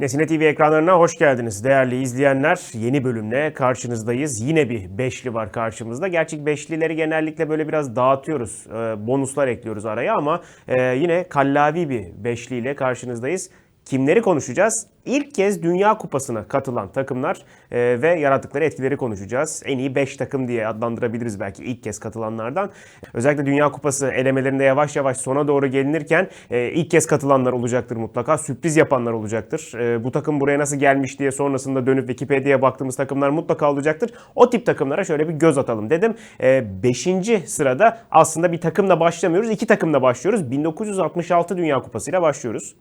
Nesine TV ekranlarına hoş geldiniz değerli izleyenler. Yeni bölümle karşınızdayız. Yine bir beşli var karşımızda. Gerçi beşlileri genellikle böyle biraz dağıtıyoruz. e, Bonuslar ekliyoruz araya ama e, yine kallavi bir beşliyle karşınızdayız. Kimleri konuşacağız? İlk kez Dünya Kupası'na katılan takımlar e, ve yarattıkları etkileri konuşacağız. En iyi 5 takım diye adlandırabiliriz belki ilk kez katılanlardan. Özellikle Dünya Kupası elemelerinde yavaş yavaş sona doğru gelinirken e, ilk kez katılanlar olacaktır mutlaka. Sürpriz yapanlar olacaktır. E, bu takım buraya nasıl gelmiş diye sonrasında dönüp Wikipedia'ya baktığımız takımlar mutlaka olacaktır. O tip takımlara şöyle bir göz atalım dedim. 5. sırada aslında bir takımla başlamıyoruz. iki takımla başlıyoruz. 1966 Dünya Kupası ile başlıyoruz.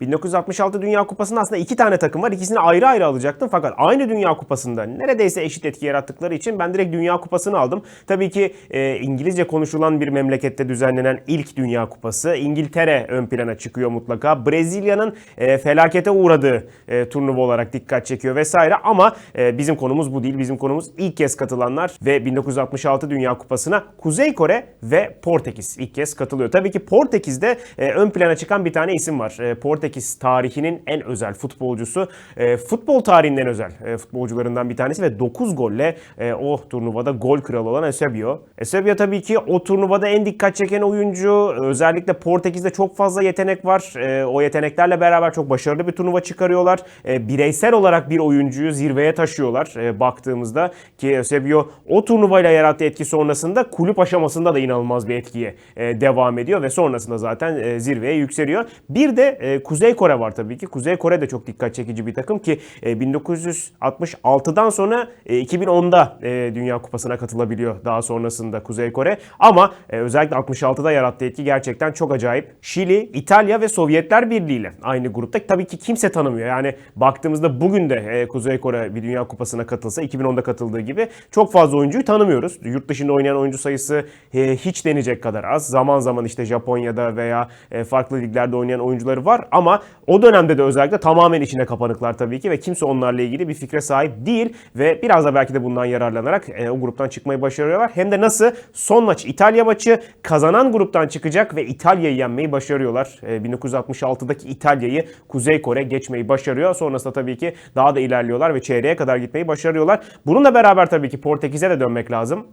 1966 Dünya Kupası'nda aslında iki tane takım var. İkisini ayrı ayrı alacaktım. Fakat aynı Dünya Kupası'nda neredeyse eşit etki yarattıkları için ben direkt Dünya Kupası'nı aldım. Tabii ki e, İngilizce konuşulan bir memlekette düzenlenen ilk Dünya Kupası. İngiltere ön plana çıkıyor mutlaka. Brezilya'nın e, felakete uğradığı e, turnuva olarak dikkat çekiyor vesaire. Ama e, bizim konumuz bu değil. Bizim konumuz ilk kez katılanlar ve 1966 Dünya Kupası'na Kuzey Kore ve Portekiz ilk kez katılıyor. Tabii ki Portekiz'de e, ön plana çıkan bir tane isim var. E, Portekiz tarihinin en özel futbolcusu. E, futbol tarihinin en özel e, futbolcularından bir tanesi ve 9 golle e, o turnuvada gol kralı olan Eusebio. Eusebio tabii ki o turnuvada en dikkat çeken oyuncu. Özellikle Portekiz'de çok fazla yetenek var. E, o yeteneklerle beraber çok başarılı bir turnuva çıkarıyorlar. E, bireysel olarak bir oyuncuyu zirveye taşıyorlar e, baktığımızda ki Eusebio o turnuvayla yarattığı etki sonrasında kulüp aşamasında da inanılmaz bir etkiye e, devam ediyor ve sonrasında zaten e, zirveye yükseliyor. Bir de e, Kuzey Kore var tabii ki. Kuzey Kore de çok dikkat çekici bir takım ki e, 1966'dan sonra e, 2010'da e, Dünya Kupası'na katılabiliyor daha sonrasında Kuzey Kore. Ama e, özellikle 66'da yarattığı etki gerçekten çok acayip. Şili, İtalya ve Sovyetler Birliği ile aynı grupta. Tabii ki kimse tanımıyor. Yani baktığımızda bugün de e, Kuzey Kore bir Dünya Kupası'na katılsa 2010'da katıldığı gibi çok fazla oyuncuyu tanımıyoruz. Yurt dışında oynayan oyuncu sayısı e, hiç denecek kadar az. Zaman zaman işte Japonya'da veya e, farklı liglerde oynayan oyuncuları var ama o dönemde de özellikle tamamen içine kapanıklar tabii ki ve kimse onlarla ilgili bir fikre sahip değil ve biraz da belki de bundan yararlanarak e, o gruptan çıkmayı başarıyorlar. Hem de nasıl? Son maç İtalya maçı kazanan gruptan çıkacak ve İtalya'yı yenmeyi başarıyorlar. E, 1966'daki İtalya'yı Kuzey Kore geçmeyi başarıyor. Sonrasında tabii ki daha da ilerliyorlar ve çeyreğe kadar gitmeyi başarıyorlar. Bununla beraber tabii ki Portekiz'e de dönmek lazım.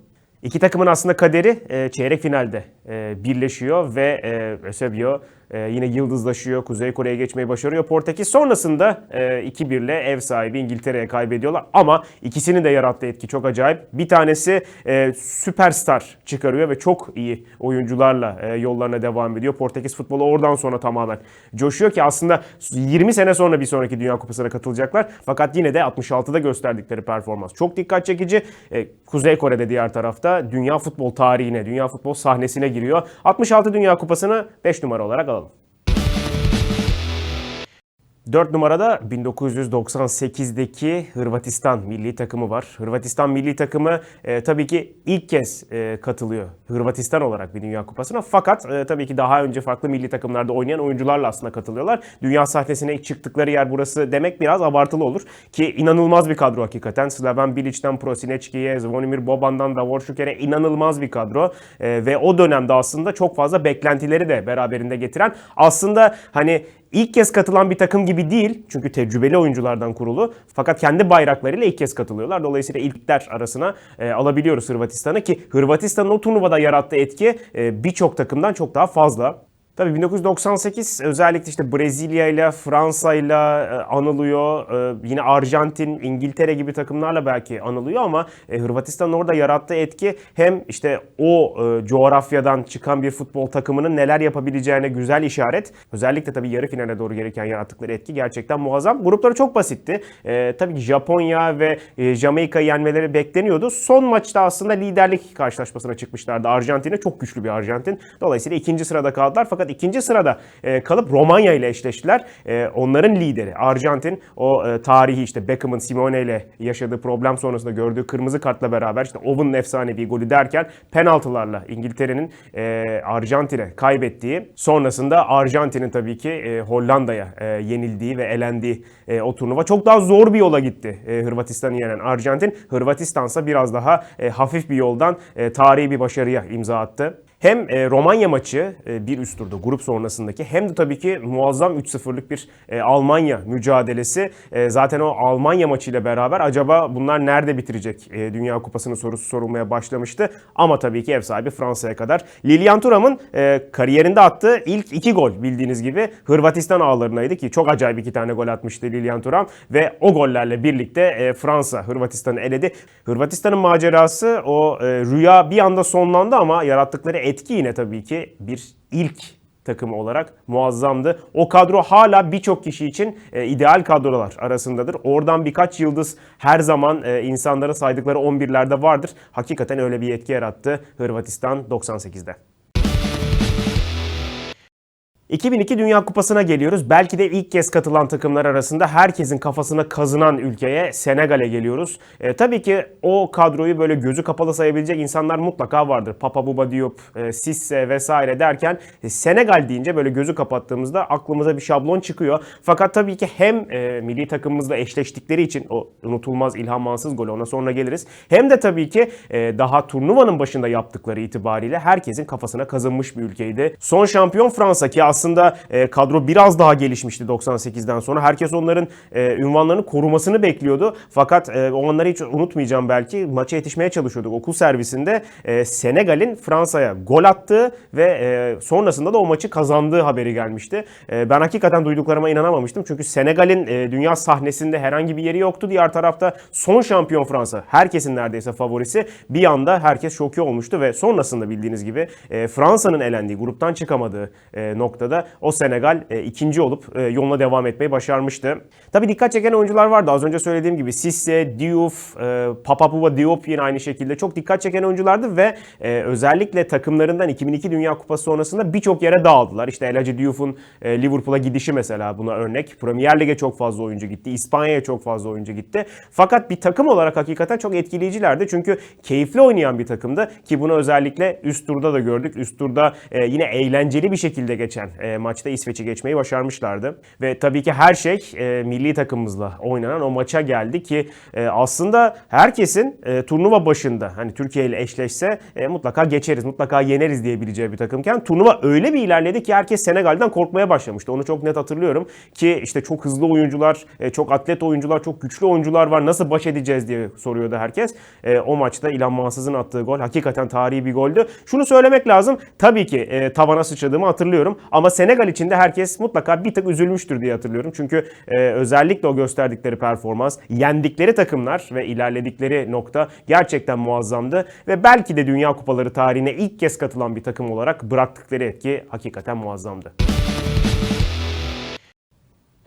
İki takımın aslında kaderi e, çeyrek finalde e, birleşiyor ve e, Eusebio e, yine yıldızlaşıyor. Kuzey Kore'ye geçmeyi başarıyor. Portekiz sonrasında e, 2-1 ile ev sahibi İngiltere'ye kaybediyorlar. Ama ikisinin de yarattığı etki çok acayip. Bir tanesi e, süperstar çıkarıyor ve çok iyi oyuncularla e, yollarına devam ediyor. Portekiz futbolu oradan sonra tamamen coşuyor ki aslında 20 sene sonra bir sonraki Dünya Kupası'na katılacaklar. Fakat yine de 66'da gösterdikleri performans çok dikkat çekici. E, Kuzey Kore'de diğer tarafta dünya futbol tarihine, dünya futbol sahnesine giriyor. 66 Dünya Kupası'nı 5 numara olarak. 4 numarada 1998'deki Hırvatistan milli takımı var. Hırvatistan milli takımı e, tabii ki ilk kez e, katılıyor Hırvatistan olarak bir Dünya Kupası'na. Fakat e, tabii ki daha önce farklı milli takımlarda oynayan oyuncularla aslında katılıyorlar. Dünya sahnesine çıktıkları yer burası demek biraz abartılı olur. Ki inanılmaz bir kadro hakikaten. Slaven Bilic'ten Prosinecki'ye, Zvonimir Boban'dan Davor Şuker'e inanılmaz bir kadro. E, ve o dönemde aslında çok fazla beklentileri de beraberinde getiren aslında hani ilk kez katılan bir takım gibi değil. Çünkü tecrübeli oyunculardan kurulu. Fakat kendi bayraklarıyla ilk kez katılıyorlar. Dolayısıyla ilkler arasına e, alabiliyoruz Hırvatistan'ı ki Hırvatistan'ın o turnuvada yarattığı etki e, birçok takımdan çok daha fazla. Tabii 1998 özellikle işte Brezilya ile Fransa ile anılıyor. E, yine Arjantin, İngiltere gibi takımlarla belki anılıyor ama e, Hırvatistan'ın orada yarattığı etki hem işte o e, coğrafyadan çıkan bir futbol takımının neler yapabileceğine güzel işaret. Özellikle tabii yarı finale doğru gelirken yarattıkları etki gerçekten muazzam. Grupları çok basitti. Tabii Japonya ve Jamaika'yı yenmeleri bekleniyordu. Son maçta aslında liderlik karşılaşmasına çıkmışlardı. Arjantin'e çok güçlü bir Arjantin. Dolayısıyla ikinci sırada kaldılar fakat ikinci sırada e, kalıp Romanya ile eşleştiler. E, onların lideri Arjantin o e, tarihi işte Beckham'ın Simone ile yaşadığı problem sonrasında gördüğü kırmızı kartla beraber işte Owen'ın efsanevi golü derken penaltılarla İngiltere'nin Arjantin'e kaybettiği sonrasında Arjantin'in tabii ki Hollanda'ya yenildiği ve elendiği e, o turnuva çok daha zor bir yola gitti e, Hırvatistan'ı yenen Arjantin. Hırvatistan'sa biraz daha hafif bir yoldan tarihi bir başarıya imza attı. Hem e, Romanya maçı e, bir üst turda grup sonrasındaki hem de tabii ki muazzam 3-0'lık bir e, Almanya mücadelesi. Zaten o Almanya maçıyla beraber acaba bunlar nerede bitirecek Dünya Kupası'nın sorusu sorulmaya başlamıştı. Ama tabii ki ev sahibi Fransa'ya kadar. Lilian Thuram'ın kariyerinde attığı ilk iki gol bildiğiniz gibi Hırvatistan ağlarınaydı ki çok acayip iki tane gol atmıştı Lilian Thuram ve o gollerle birlikte Fransa Hırvatistan'ı eledi. Hırvatistan'ın macerası o rüya bir anda sonlandı ama yarattıkları etki yine tabii ki bir ilk takımı olarak muazzamdı. O kadro hala birçok kişi için e, ideal kadrolar arasındadır. Oradan birkaç yıldız her zaman e, insanların saydıkları 11'lerde vardır. Hakikaten öyle bir etki yarattı Hırvatistan 98'de. 2002 Dünya Kupası'na geliyoruz. Belki de ilk kez katılan takımlar arasında herkesin kafasına kazınan ülkeye Senegal'e geliyoruz. E, tabii ki o kadroyu böyle gözü kapalı sayabilecek insanlar mutlaka vardır. Papa Bouba Diop, e, Sisse vesaire derken e, Senegal deyince böyle gözü kapattığımızda aklımıza bir şablon çıkıyor. Fakat tabii ki hem e, milli takımımızla eşleştikleri için o unutulmaz İlhan Mansız golü ona sonra geliriz. Hem de tabii ki e, daha turnuvanın başında yaptıkları itibariyle herkesin kafasına kazınmış bir ülkeydi. Son şampiyon Fransa ki aslında e, kadro biraz daha gelişmişti 98'den sonra. Herkes onların e, ünvanlarını korumasını bekliyordu. Fakat e, o anları hiç unutmayacağım belki. Maça yetişmeye çalışıyorduk okul servisinde. E, Senegal'in Fransa'ya gol attığı ve e, sonrasında da o maçı kazandığı haberi gelmişti. E, ben hakikaten duyduklarıma inanamamıştım. Çünkü Senegal'in e, dünya sahnesinde herhangi bir yeri yoktu. Diğer tarafta son şampiyon Fransa. Herkesin neredeyse favorisi. Bir anda herkes şoke olmuştu ve sonrasında bildiğiniz gibi e, Fransa'nın elendiği, gruptan çıkamadığı e, noktada o Senegal e, ikinci olup e, yoluna devam etmeyi başarmıştı. Tabii dikkat çeken oyuncular vardı. Az önce söylediğim gibi Sisse, Diouf, e, Papapouva Diop yine aynı şekilde çok dikkat çeken oyunculardı ve e, özellikle takımlarından 2002 Dünya Kupası sonrasında birçok yere dağıldılar. İşte El Diouf'un e, Liverpool'a gidişi mesela buna örnek. Premier Lig'e çok fazla oyuncu gitti. İspanya'ya çok fazla oyuncu gitti. Fakat bir takım olarak hakikaten çok etkileyicilerdi. Çünkü keyifli oynayan bir takımdı ki bunu özellikle üst turda da gördük. Üst turda e, yine eğlenceli bir şekilde geçen e, maçta İsveç'i geçmeyi başarmışlardı. Ve tabii ki her şey e, milli takımımızla oynanan o maça geldi ki e, aslında herkesin e, turnuva başında hani Türkiye ile eşleşse e, mutlaka geçeriz, mutlaka yeneriz diyebileceği bir takımken turnuva öyle bir ilerledi ki herkes Senegal'den korkmaya başlamıştı. Onu çok net hatırlıyorum ki işte çok hızlı oyuncular, e, çok atlet oyuncular, çok güçlü oyuncular var. Nasıl baş edeceğiz diye soruyordu herkes. E, o maçta İlhan Mansız'ın attığı gol hakikaten tarihi bir goldü. Şunu söylemek lazım. Tabii ki e, tavana sıçradığımı hatırlıyorum ama Senegal için de herkes mutlaka bir tık üzülmüştür diye hatırlıyorum. Çünkü e, özellikle o gösterdikleri performans, yendikleri takımlar ve ilerledikleri nokta gerçekten muazzamdı. Ve belki de Dünya Kupaları tarihine ilk kez katılan bir takım olarak bıraktıkları etki hakikaten muazzamdı.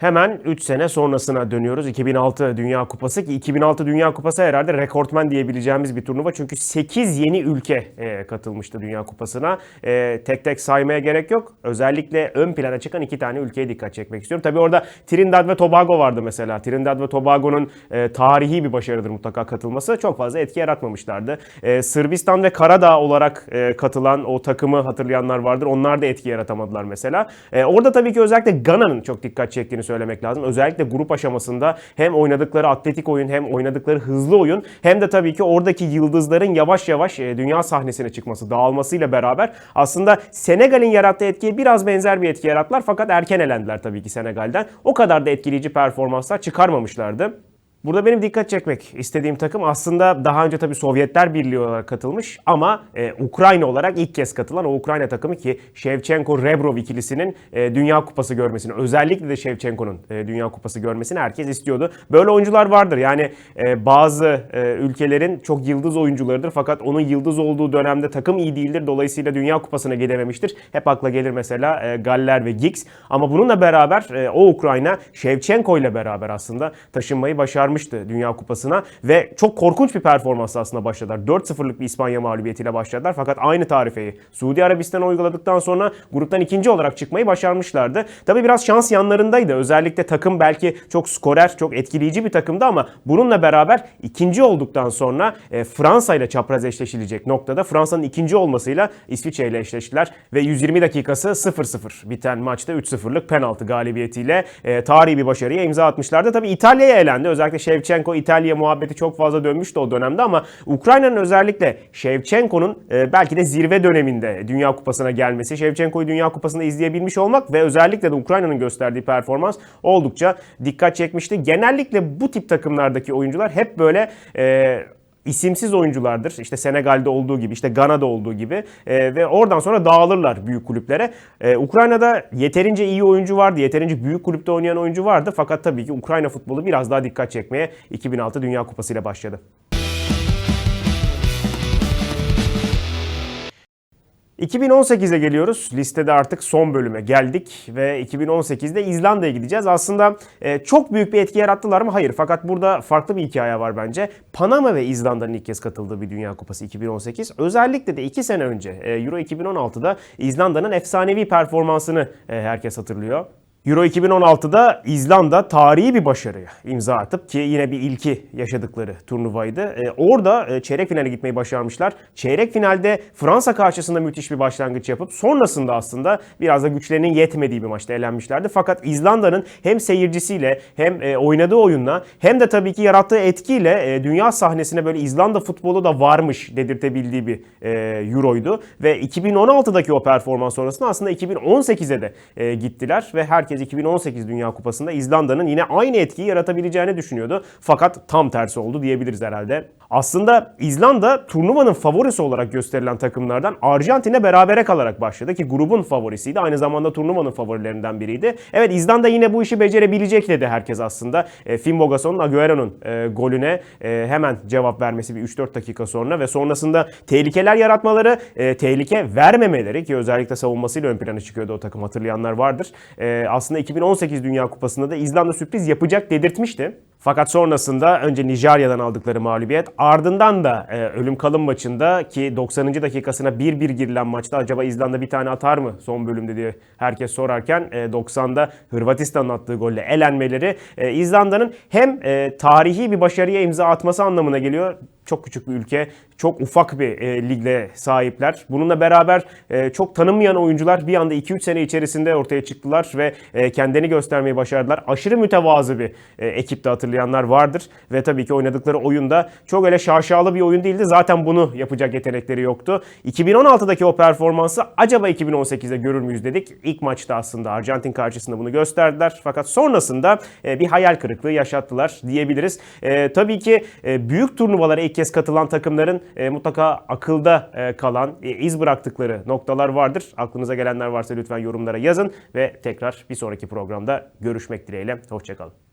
Hemen 3 sene sonrasına dönüyoruz. 2006 Dünya Kupası ki 2006 Dünya Kupası herhalde rekortmen diyebileceğimiz bir turnuva. Çünkü 8 yeni ülke e, katılmıştı Dünya Kupası'na. E, tek tek saymaya gerek yok. Özellikle ön plana çıkan iki tane ülkeye dikkat çekmek istiyorum. Tabii orada Trinidad ve Tobago vardı mesela. Trinidad ve Tobago'nun e, tarihi bir başarıdır mutlaka katılması. Çok fazla etki yaratmamışlardı. Sırbistan ve Karadağ olarak katılan o takımı hatırlayanlar vardır. Onlar da etki yaratamadılar mesela. Orada tabii ki özellikle Gana'nın çok dikkat çektiğini söylemek lazım. Özellikle grup aşamasında hem oynadıkları atletik oyun hem oynadıkları hızlı oyun hem de tabii ki oradaki yıldızların yavaş yavaş e, dünya sahnesine çıkması, dağılmasıyla beraber aslında Senegal'in yarattığı etkiye biraz benzer bir etki yarattılar fakat erken elendiler tabii ki Senegal'den. O kadar da etkileyici performanslar çıkarmamışlardı. Burada benim dikkat çekmek istediğim takım aslında daha önce tabii Sovyetler Birliği olarak katılmış ama e, Ukrayna olarak ilk kez katılan o Ukrayna takımı ki Shevchenko-Rebrov ikilisinin e, Dünya Kupası görmesini özellikle de Shevchenko'nun e, Dünya Kupası görmesini herkes istiyordu. Böyle oyuncular vardır yani e, bazı e, ülkelerin çok yıldız oyuncularıdır fakat onun yıldız olduğu dönemde takım iyi değildir dolayısıyla Dünya Kupası'na gidememiştir. Hep akla gelir mesela e, Galler ve Giggs ama bununla beraber e, o Ukrayna Shevchenko ile beraber aslında taşınmayı başarmıştı Dünya Kupası'na ve çok korkunç bir performans aslında başladılar. 4-0'lık bir İspanya mağlubiyetiyle başladılar fakat aynı tarifeyi Suudi Arabistan'a uyguladıktan sonra gruptan ikinci olarak çıkmayı başarmışlardı. Tabii biraz şans yanlarındaydı. Özellikle takım belki çok skorer, çok etkileyici bir takımdı ama bununla beraber ikinci olduktan sonra e, Fransa ile çapraz eşleşilecek noktada Fransa'nın ikinci olmasıyla İsviçre ile eşleştiler ve 120 dakikası 0-0 biten maçta 3-0'lık penaltı galibiyetiyle e, tarihi bir başarıya imza atmışlardı. Tabii İtalya'ya elendi. Özellikle Shevchenko İtalya muhabbeti çok fazla dönmüştü o dönemde ama Ukrayna'nın özellikle Shevchenko'nun e, belki de zirve döneminde Dünya Kupası'na gelmesi, Shevchenko'yu Dünya Kupası'nda izleyebilmiş olmak ve özellikle de Ukrayna'nın gösterdiği performans oldukça dikkat çekmişti. Genellikle bu tip takımlardaki oyuncular hep böyle e, isimsiz oyunculardır. İşte Senegal'de olduğu gibi, işte Gana'da olduğu gibi E, ve oradan sonra dağılırlar büyük kulüplere. E, Ukrayna'da yeterince iyi oyuncu vardı, yeterince büyük kulüpte oynayan oyuncu vardı. Fakat tabii ki Ukrayna futbolu biraz daha dikkat çekmeye 2006 Dünya Kupası ile başladı. 2018'e geliyoruz. Listede artık son bölüme geldik ve 2018'de İzlanda'ya gideceğiz. Aslında e, çok büyük bir etki yarattılar mı? Hayır. Fakat burada farklı bir hikaye var bence. Panama ve İzlanda'nın ilk kez katıldığı bir Dünya Kupası 2018. Özellikle de 2 sene önce e, Euro 2016'da İzlanda'nın efsanevi performansını e, herkes hatırlıyor. Euro 2016'da İzlanda tarihi bir başarıya imza atıp ki yine bir ilki yaşadıkları turnuvaydı. Ee, orada e, çeyrek finale gitmeyi başarmışlar. Çeyrek finalde Fransa karşısında müthiş bir başlangıç yapıp sonrasında aslında biraz da güçlerinin yetmediği bir maçta elenmişlerdi. Fakat İzlanda'nın hem seyircisiyle hem e, oynadığı oyunla hem de tabii ki yarattığı etkiyle e, dünya sahnesine böyle İzlanda futbolu da varmış dedirtebildiği bir e, Euro'ydu. Ve 2016'daki o performans sonrasında aslında 2018'e de e, gittiler ve herkes 2018 Dünya Kupası'nda İzlanda'nın yine aynı etkiyi yaratabileceğini düşünüyordu. Fakat tam tersi oldu diyebiliriz herhalde. Aslında İzlanda turnuvanın favorisi olarak gösterilen takımlardan Arjantin'e berabere kalarak başladı ki grubun favorisiydi. Aynı zamanda turnuvanın favorilerinden biriydi. Evet İzlanda yine bu işi becerebilecek dedi herkes aslında. E, Finn Bogason'un Agüero'nun e, golüne e, hemen cevap vermesi bir 3-4 dakika sonra ve sonrasında tehlikeler yaratmaları, e, tehlike vermemeleri ki özellikle savunmasıyla ön plana çıkıyordu o takım hatırlayanlar vardır. E, aslında 2018 Dünya Kupası'nda da İzlanda sürpriz yapacak dedirtmişti. Fakat sonrasında önce Nijerya'dan aldıkları mağlubiyet ardından da e, ölüm kalım maçında ki 90. dakikasına 1-1 girilen maçta acaba İzlanda bir tane atar mı son bölümde diye herkes sorarken e, 90'da Hırvatistan'ın attığı golle elenmeleri e, İzlanda'nın hem e, tarihi bir başarıya imza atması anlamına geliyor çok küçük bir ülke, çok ufak bir e, ligle sahipler. Bununla beraber e, çok tanınmayan oyuncular bir anda 2-3 sene içerisinde ortaya çıktılar ve e, kendini göstermeyi başardılar. Aşırı mütevazı bir e, ekipte hatırlayanlar vardır ve tabii ki oynadıkları oyunda çok öyle şaşalı bir oyun değildi. Zaten bunu yapacak yetenekleri yoktu. 2016'daki o performansı acaba 2018'de görür müyüz dedik. İlk maçta aslında Arjantin karşısında bunu gösterdiler. Fakat sonrasında e, bir hayal kırıklığı yaşattılar diyebiliriz. E, tabii ki e, büyük turnuvalara ilk kez katılan takımların e, mutlaka akılda e, kalan, e, iz bıraktıkları noktalar vardır. Aklınıza gelenler varsa lütfen yorumlara yazın ve tekrar bir sonraki programda görüşmek dileğiyle. Hoşçakalın.